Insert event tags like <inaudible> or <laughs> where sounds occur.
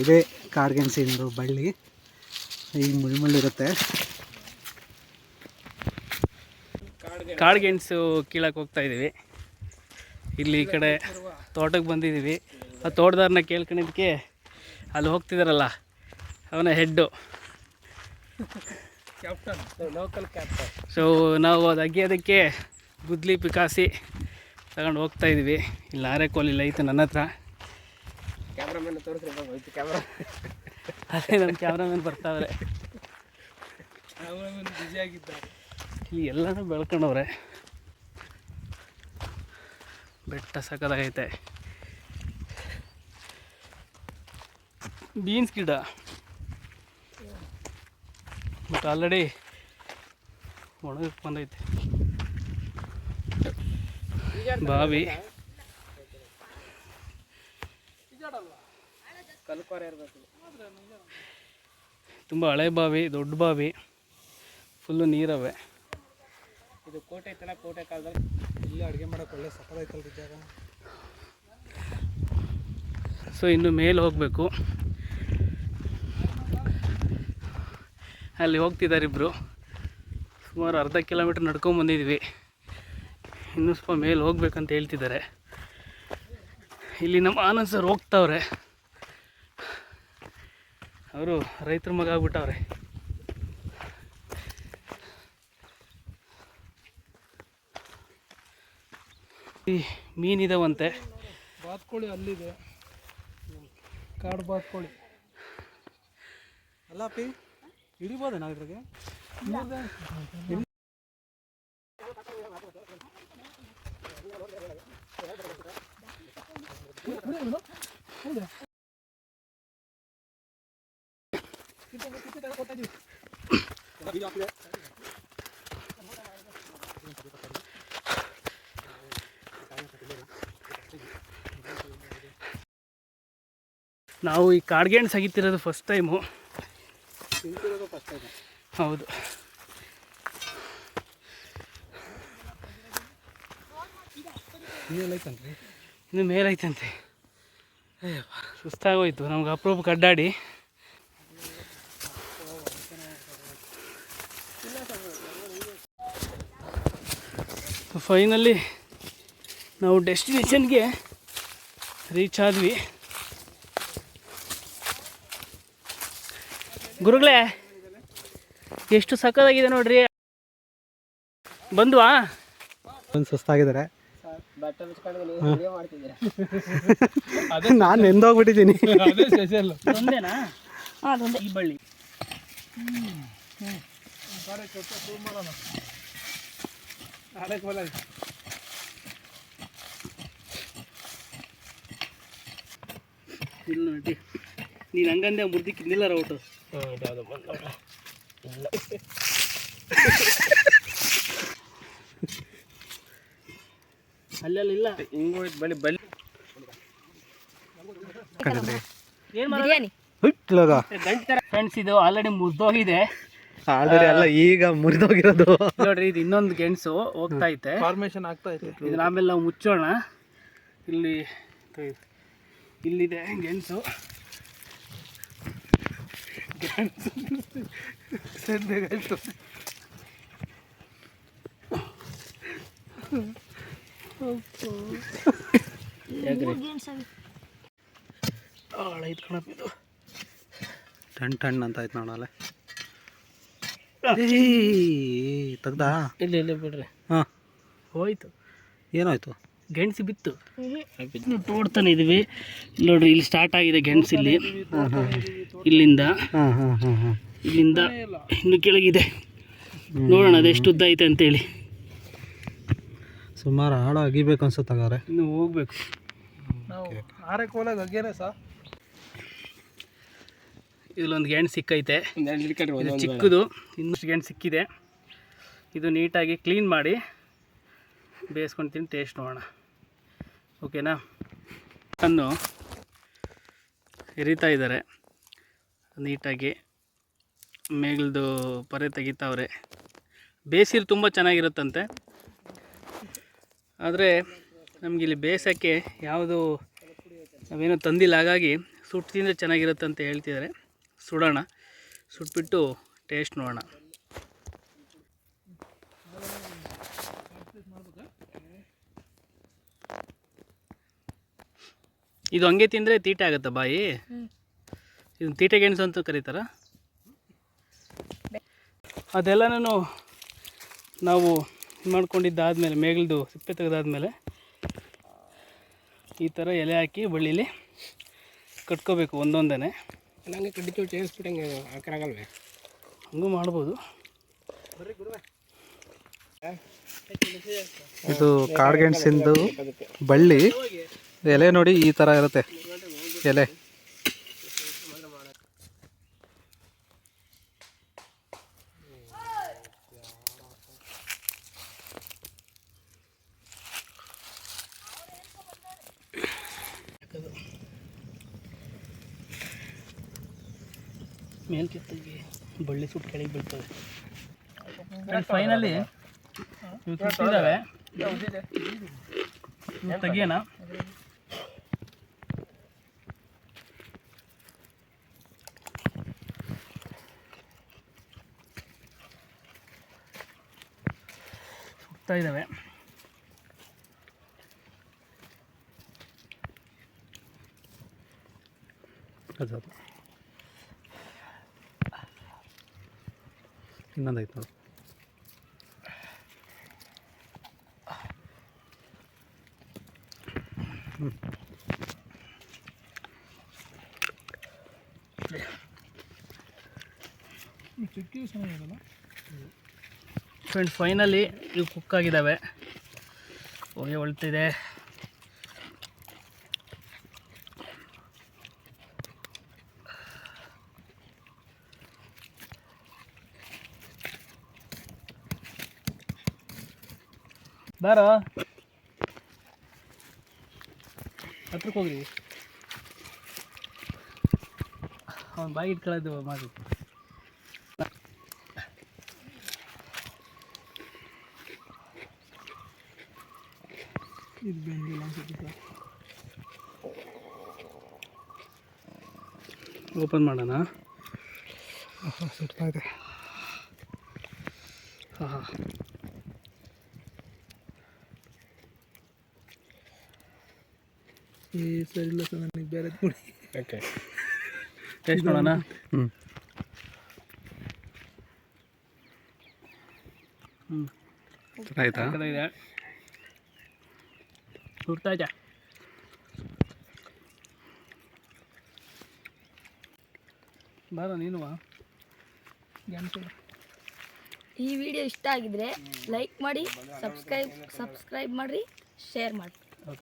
ಇದೇ ಕಾಡ್ಗೆಣಸಿಂದು ಬಳ್ಳಿ. ಈ ಮುಳ್ಳು ಇರುತ್ತೆ ಕಾಡ್ಗೆಣಸು ಕೀಳಕ್ಕೆ ಹೋಗ್ತಾ ಇದ್ದೀವಿ. ಇಲ್ಲಿ ಈ ಕಡೆ ತೋಟಕ್ಕೆ ಬಂದಿದ್ದೀವಿ. ಆ ತೋಟದಾರನ್ನ ಕೇಳ್ಕೊಂಡಿದ್ದಕ್ಕೆ ಅಲ್ಲಿ ಹೋಗ್ತಿದ್ದಾರಲ್ಲ ಅವನ ಹೆಡ್ಡು ಲೋಕಲ್ ಕ್ಯಾಪ್ಟನ್ ಸೊ ನಾವು ಅದು ಅಗಿಯೋದಕ್ಕೆ ಗುದ್ಲಿ ಪಿಕಾಸಿ ತಗೊಂಡು ಹೋಗ್ತಾ ಇದ್ದೀವಿ. ಇಲ್ಲಿ ಆರೆಕೋಲಿಲ್ಲ ಐತೆ ನನ್ನ ಹತ್ರ. ಕ್ಯಾಮ್ರಾಮನ್ ತೋರಿಸ್ರಿ ಹೋಯ್ತು ಕ್ಯಾಮ್ರಾ. ಅದೇ ನಮ್ಮ ಕ್ಯಾಮ್ರಾಮನ್ ಬರ್ತಾವ್ರೆ. ಕ್ಯಾಮ್ರಾಮನ್ ಬಿಜಿ ಆಗಿದ್ದಾರೆ. ಇಲ್ಲಿ ಎಲ್ಲನೂ ಬೆಳ್ಕೊಂಡವ್ರೆ. ಬೆಟ್ಟ ಸಕ್ಕದಾಗೈತೆ ಬೀನ್ಸ್ ಗಿಡ. ಬಟ್ ಆಲ್ರೆಡಿ ಒಣಗಕ್ಕೆ ಬಂದೈತೆ. ಬಾವಿ. ಕಲ್ಕೋರ ಇರಬೇಕು. ತುಂಬ ಹಳೆ ಬಾವಿ ದೊಡ್ಡ ಬಾವಿ ಫುಲ್ಲು ನೀರವೆ. ಇದು ಕೋಟೆ ತರ ಕೋಟೆ ಕಾಲದಲ್ಲಿ ಇಲ್ಲಿ ಅಡುಗೆ ಮಾಡೋಕೆ ಒಳ್ಳೆ ಸಕ್ಕದಾಯ್ತಲ್ರಿ ಜಾಗ. ಸೊ ಇನ್ನು ಮೇಲೆ ಹೋಗಬೇಕು. ಅಲ್ಲಿ ಹೋಗ್ತಿದ್ದಾರೆ ಇಬ್ಬರು ಸುಮಾರು ಅರ್ಧ ಕಿಲೋಮೀಟ್ರ್ ನಡ್ಕೊಂಡು ಬಂದಿದ್ವಿ. ಇನ್ನೂ ಸ್ವಲ್ಪ ಮೇಲೆ ಹೋಗ್ಬೇಕಂತ ಹೇಳ್ತಿದ್ದಾರೆ. ಇಲ್ಲಿ ನಮ್ಮ ಆನಂದ್ ಸರ್ ಹೋಗ್ತಾವ್ರೆ. ಅವರು ರೈತರ ಮಗ ಆಗ್ಬಿಟ್ಟವ್ರೆ. ಈ ಮೀನಿದಾವಂತೆ ಬಾತ್ಕೋಳಿ ಅಲ್ಲಿದೆ. ಕಾಡು ಬಾತ್ಕೋಳಿ. ಅಲ್ಲ ಪಿ ಹಿಡಿಬೋದ ನಾವು ಇದ್ರಾಗೆ ನಾವು ಈ ಕಾಡ್ಗೆಣ್ ಸಗಿತಿರೋದು ಫಸ್ಟ್ ಟೈಮು ಹೌದು. ಇನ್ನು ಮೇಲೈತಂತೆ ಅಯ್ಯಪ್ಪ ಸುಸ್ತಾಗೋಯ್ತು. ನಮ್ಗೆ ಅಪ್ರೂಪಕ್ಕೆ ಅಡ್ಡಾಡಿ. ಫೈನಲಿ ನಾವು ಡೆಸ್ಟಿನೇಷನ್ಗೆ ರೀಚ್ ಆದ್ವಿ. ಗುರುಗಳೇ ಎಷ್ಟು ಸಕ್ಕತ್ತಾಗಿದೆ ನೋಡ್ರಿ. ಬಂದ್ವಾ? ಒಂದು ಸುಸ್ತಾಗಿದ್ದಾರೆ. <laughs> ನಾನು ನೆಂದೋಗ್ಬಿಟ್ಟಿದ್ದೀನಿ. ಅದೇ ಈ ಬಳ್ಳಿ ಇಲ್ಲ ನೋಡಿ. ನೀನು ಹಂಗಂದೆ ಮುರ್ದಿ ಕಿಂದಿಲ್ಲ ರೌಟು. ಅಲ್ಲೆಲ್ಲ ಇಲ್ಲ. ಹಿಂಗ್ ಹೋಯ್ತು ಬಳಿ ಬಲ್ಲಿ ಏನು ಮಾಡಿ ಗಂಟೆ ಫ್ರೆಂಡ್ಸ್ ಇದು ಆಲ್ರೆಡಿ ಮುರಿದೋಗಿದೆ. ಆಲ್ರೆಡಿ ಅಲ್ಲ ಈಗ ಮುರಿದೋಗಿರೋದು. ನೋಡ್ರಿ ಇದು ಇನ್ನೊಂದು ಗೆಣಸು ಹೋಗ್ತಾ ಐತೆ. ಫಾರ್ಮೇಶನ್ ಆಗ್ತಾ ಐತೆ. ಇದನ್ನ ಆಮೇಲೆ ನಾವು ಮುಚ್ಚೋಣ. ಇಲ್ಲಿ ಇಲ್ಲಿದೆ ಗೆಣಸು. ಆಳೈತ್ ಕಣಪ್ಪ ಇದು. ಟಣ್ ಟಣ್ ಅಂತ ಆಯ್ತು ನೋಡಲ್ಲ ತೆಗ್ದಾ? ಇಲ್ಲ ಇಲ್ಲ ಬಿಡ್ರಿ. ಹಾಂ. ಹೋಯ್ತು. ಏನಾಯ್ತು? ಗೆಣಸು ಬಿತ್ತು. ತೋಡ್ತಾನೆ ಇದೀವಿ. ಇಲ್ಲಿ ನೋಡ್ರಿ ಇಲ್ಲಿ ಸ್ಟಾರ್ಟ್ ಆಗಿದೆ ಗೆಣಸು ಇಲ್ಲಿ. ಇಲ್ಲಿಂದ. ಹಾಂ ಹಾಂ ಹಾಂ ಹಾಂ. ಇಲ್ಲಿಂದ ಇನ್ನು ಕೆಳಗಿದೆ. ನೋಡೋಣ ಅದೆಷ್ಟು ಉದ್ದ ಐತೆ ಅಂತೇಳಿ. ಸುಮಾರು ಆಳ ಅಗಿಬೇಕು ಅನ್ಸುತ್ತಾಗಾರೆ ಇನ್ನು ಹೋಗ್ಬೇಕು. ನಾವು ಆರೆ ಕೋಲಾಗ ಅಗ್ಯಾರ ಸಾ? ಇಲ್ಲೊಂದು ಗೆಣು ಸಿಕ್ಕೈತೆ. ಇದು ಚಿಕ್ಕದು ಇನ್ನಷ್ಟು ಗೆಣು ಸಿಕ್ಕಿದೆ. ಇದು ನೀಟಾಗಿ ಕ್ಲೀನ್ ಮಾಡಿ ಬೇಯಿಸ್ಕೊಂಡು ತಿಂದು ಟೇಸ್ಟ್ ನೋಡೋಣ. ಓಕೆನಾ? ಅನ್ನು ಎರಿತಾ ಇದ್ದಾರೆ. ನೀಟಾಗಿ ಮೇಗಲ್ದು ಪರೆ ತೆಗಿತಾವ್ರೆ. ಬೇಸಿರು ತುಂಬ ಚೆನ್ನಾಗಿರುತ್ತಂತೆ. ಆದರೆ ನಮಗಿಲ್ಲಿ ಬೇಸಕ್ಕೆ ಯಾವುದು ನಾವೇನೋ ತಂದಿಲ್ಲ. ಹಾಗಾಗಿ ಸುಟ್ಟು ತಿಂದರೆ ಚೆನ್ನಾಗಿರುತ್ತಂತ ಹೇಳ್ತಿದ್ದಾರೆ. ಸುಡೋಣ. ಸುಟ್ಬಿಟ್ಟು ಟೇಸ್ಟ್ ನೋಡೋಣ. ಇದು ಹಂಗೆ ತಿಂದರೆ ತೀಟೆ ಆಗುತ್ತಾ ಬಾಯಿ? ಇದು ತೀಟೆ ಗೆಣಸು ಅಂತ ಕರೀತಾರ? ಅದೆಲ್ಲನೂ ನಾವು ಮಾಡ್ಕೊಂಡಿದ್ದಾದಮೇಲೆ, ಮೇಗಲ್ದು ಸಿಪ್ಪೆ ತೆಗೆದಾದ್ಮೇಲೆ ಈ ಥರ ಎಲೆ ಹಾಕಿ, ಬಳ್ಳಿಲಿ ಕಟ್ಕೋಬೇಕು ಒಂದೊಂದೇ ನಂಗೆ ಕಡ್ಡಿ ಚೇರಿಸ್ಬಿಟ್ಟಂಗೆ ಹಾಕರಾಗಲ್ವೇ ಹಂಗೂ ಮಾಡ್ಬೋದು. ಇದು ಕಾಡ್ಗೆಣಸಿಂದು ಬಳ್ಳಿ. ಎಲೆ ನೋಡಿ ಈ ಥರ ಇರುತ್ತೆ. ಎಲೆ. ಮೇಲ್ ಕಿತ್ತಿಗೆ ಬಳ್ಳಿ ಸುಟ್ಟು ಕೆಳಗೆ ಬೀಳ್ತವೆ ಫೈನಲಿ ಇವು ಕಿತ್ತಿದ್ದಾವೆ. ಇವು ತೆಗಿಯೋಣ. ಸುಡ್ತಾ ಇದ್ದಾವೆ. ಅದು. ಅದು. ಇನ್ನೊಂದೈತೆ ನೋಡಿ ಫ್ರೆಂಡ್ಸ್ ಫೈನಲಿ ಇವು ಕುಕ್ ಆಗಿದ್ದಾವೆ. ಹೊಗೆ ಹೊಳ್ತಿದೆ ಬಾರೋ ಹತ್ರಕ್ಕೆ ಹೋಗ್ರಿ. ಅವ್ನು ಬಾಯಿ ಇಟ್ಕೊಳ್ಳೋದು ಮಾಡಿ. ಇದು ಬೆಂದಿಲ್ಲ ಅನ್ಸುತ್ತೆ ಸರ್. ಓಪನ್ ಮಾಡೋಣ? ಸುಡ್ತಾ ಇದೆ. ಹಾಂ ಹಾಂ ಈ ಸರಿ ಇಲ್ಲ ಸರ್ ನನಗೆ ಬೇರೆ ಕೊಡಿ. ಓಕೆ. <laughs> ಟೇಸ್ಟ್ ಮಾಡೋಣ? ಹ್ಞೂ ಹ್ಞೂ ಆಯ್ತಾ ಇದೆ. ಸುಡ್ತಾ ಇದೆ. ಬಾರ ನೀನು ಈ ವಿಡಿಯೋ ಇಷ್ಟ ಆಗಿದ್ರೆ ಲೈಕ್ ಮಾಡಿ ಸಬ್ಸ್ಕ್ರೈಬ್ ಸಬ್ಸ್ಕ್ರೈಬ್ ಮಾಡಿರಿ ಶೇರ್ ಮಾಡಿ